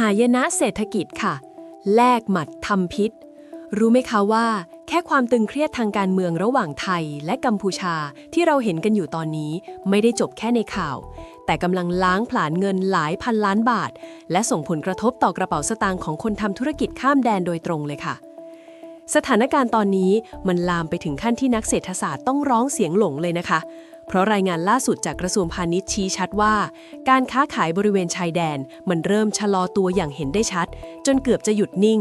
หายนะเศรษฐกิจค่ะ แลกหมัดทำพิษ รู้ไหมคะว่า แค่ความตึงเครียดทางการเมืองระหว่างไทยและกัมพูชาที่เราเห็นกันอยู่ตอนนี้ ไม่ได้จบแค่ในข่าว แต่กำลังล้างผลาญเงินหลายพันล้านบาท และส่งผลกระทบต่อกระเป๋าสตางค์ของคนทำธุรกิจข้ามแดนโดยตรงเลยค่ะสถานการณ์ตอนนี้มันลามไปถึงขั้นที่นักเศรษฐศาสตร์ต้องร้องเสียงหลงเลยนะคะ เพราะรายงานล่าสุดจากกระทรวงพาณิชย์ชี้ชัดว่า การค้าขายบริเวณชายแดน มันเริ่มชะลอตัวอย่างเห็นได้ชัด จนเกือบจะหยุดนิ่ง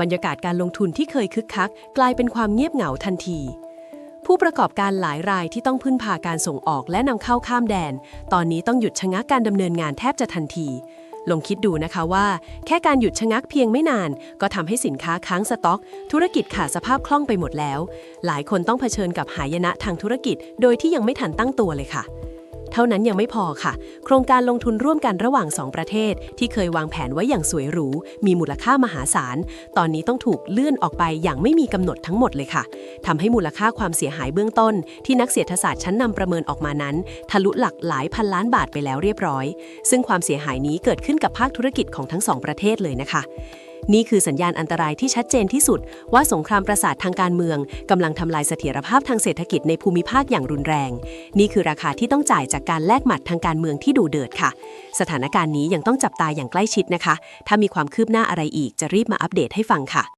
บรรยากาศการลงทุนที่เคยคึกคัก กลายเป็นความเงียบเหงาทันที ผู้ประกอบการหลายรายที่ต้องพึ่งพาการส่งออกและนำเข้าข้ามแดน ตอนนี้ต้องหยุดชะงักการดำเนินงานแทบจะทันที ลองคิดดูนะคะว่า แค่การหยุดชะงักเพียงไม่นาน ก็ทำให้สินค้าค้างสต็อก ธุรกิจขาดสภาพคล่องไปหมดแล้ว หลายคนต้องเผชิญกับหายนะทางธุรกิจ โดยที่ยังไม่ทันตั้งตัวเลยค่ะ เท่านั้นยังไม่พอค่ะ โครงการลงทุนร่วมกันระหว่าง 2 ประเทศ ที่เคยวางแผนไว้อย่างสวยหรู มีมูลค่ามหาศาล ตอนนี้ต้องถูกเลื่อนออกไปอย่างไม่มีกำหนดทั้งหมดเลยค่ะทำให้มูลค่าความเสียหายเบื้องต้น ที่นักเศรษฐศาสตร์ชั้นนำประเมินออกมานั้น ทะลุหลักหลายพันล้านบาทไปแล้วเรียบร้อย ซึ่งความเสียหายนี้เกิดขึ้นกับภาคธุรกิจของทั้งสองประเทศเลยนะคะ นี่คือสัญญาณอันตรายที่ชัดเจนที่สุด ว่าสงครามประสาททางการเมืองกำลังทำลายเสถียรภาพทางเศรษฐกิจในภูมิภาคอย่างรุนแรง นี่คือราคาที่ต้องจ่ายจากการแลกหมัดทางการเมืองที่ดูเดือดค่ะ สถานการณ์นี้ยังต้องจับตาอย่างใกล้ชิดนะคะ ถ้ามีความคืบหน้าอะไรอีกจะรีบมาอัปเดตให้ฟังค่ะ